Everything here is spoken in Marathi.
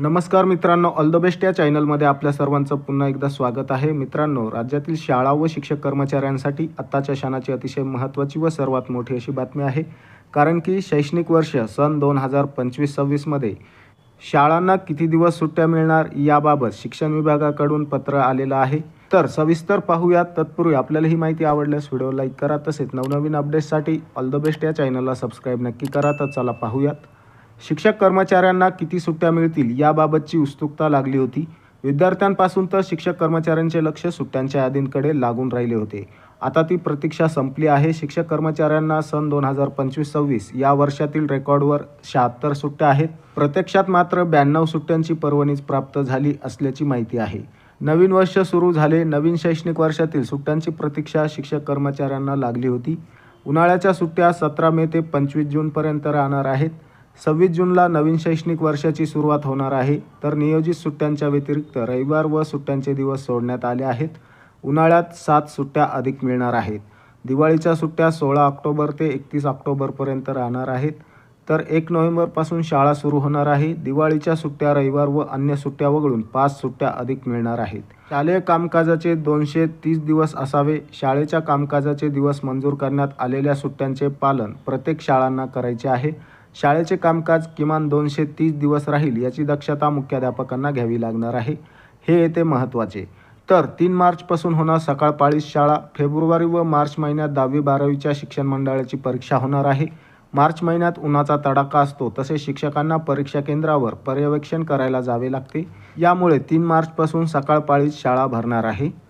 नमस्कार मित्रांनो ऑल द बेस्ट या चॅनलमध्ये आपल्या सर्वांचं पुन्हा एकदा स्वागत आहे. मित्रांनो राज्यातील शाळा व शिक्षक कर्मचाऱ्यांसाठी आत्ताच्या क्षणाची अतिशय महत्त्वाची व सर्वात मोठी अशी बातमी आहे. कारण की शैक्षणिक वर्ष सन दोन हजार पंचवीस सव्वीसमध्ये शाळांना किती दिवस सुट्ट्या मिळणार याबाबत शिक्षण विभागाकडून पत्र आलेलं आहे. तर सविस्तर पाहूयात तत्पूर्वी आपल्याला ही माहिती आवडल्यास व्हिडिओ लाईक करा. तसेच नवनवीन अपडेट्ससाठी ऑल द बेस्ट या चॅनलला सबस्क्राईब नक्की करा. तर चला पाहूयात. शिक्षक कर्मचाऱ्यांना किती सुट्ट्या मिळतील याबाबतची उत्सुकता लागली होती. विद्यार्थ्यांपासून तर शिक्षक कर्मचाऱ्यांचे लक्ष सुट्ट्यांच्या यादींकडे लागून राहिले होते. आता ती प्रतीक्षा संपली आहे. शिक्षक कर्मचाऱ्यांना सन दोन हजार पंचवीस सव्वीस या वर्षातील रेकॉर्डवर शहात्तर सुट्ट्या आहेत. प्रत्यक्षात मात्र ब्याण्णव सुट्ट्यांची पर्वणीच प्राप्त झाली असल्याची माहिती आहे. नवीन वर्ष सुरू झाले. नवीन शैक्षणिक वर्षातील सुट्ट्यांची प्रतीक्षा शिक्षक कर्मचाऱ्यांना लागली होती. उन्हाळ्याच्या सुट्ट्या सतरा मे ते पंचवीस जूनपर्यंत राहणार आहेत. सव्वीस जूनला नवीन शैक्षणिक वर्षाची सुरुवात होणार आहे. तर नियोजित सुट्ट्यांच्या व्यतिरिक्त रविवार व सुट्ट्यांचे दिवस सोडण्यात आले आहेत. उन्हाळ्यात सात सुट्ट्या अधिक मिळणार आहेत. दिवाळीच्या सुट्ट्या सोळा ऑक्टोबर ते एकतीस ऑक्टोबरपर्यंत राहणार आहेत. तर एक नोव्हेंबरपासून शाळा सुरू होणार आहे. दिवाळीच्या सुट्ट्या रविवार व अन्य सुट्ट्या वगळून पाच सुट्ट्या अधिक मिळणार आहेत. शालेय कामकाजाचे दोनशे तीस दिवस असावे. शाळेच्या कामकाजाचे दिवस मंजूर करण्यात आलेल्या सुट्ट्यांचे पालन प्रत्येक शाळांना करायचे आहे. शाळेचे कामकाज किमान दोनशे तीस दिवस राहील याची दक्षता मुख्याध्यापकांना घ्यावी लागणार आहे. हे येते महत्त्वाचे. तर तीन मार्चपासून होणार सकाळ पाळीस शाळा फेब्रुवारी व मार्च महिन्यात दहावी बारावीच्या शिक्षण मंडळाची परीक्षा होणार आहे. मार्च महिन्यात उन्हाचा तडाखा असतो तसेच शिक्षकांना परीक्षा केंद्रावर पर्यवेक्षण करायला जावे लागते. यामुळे तीन मार्चपासून सकाळ पाळीस शाळा भरणार आहे.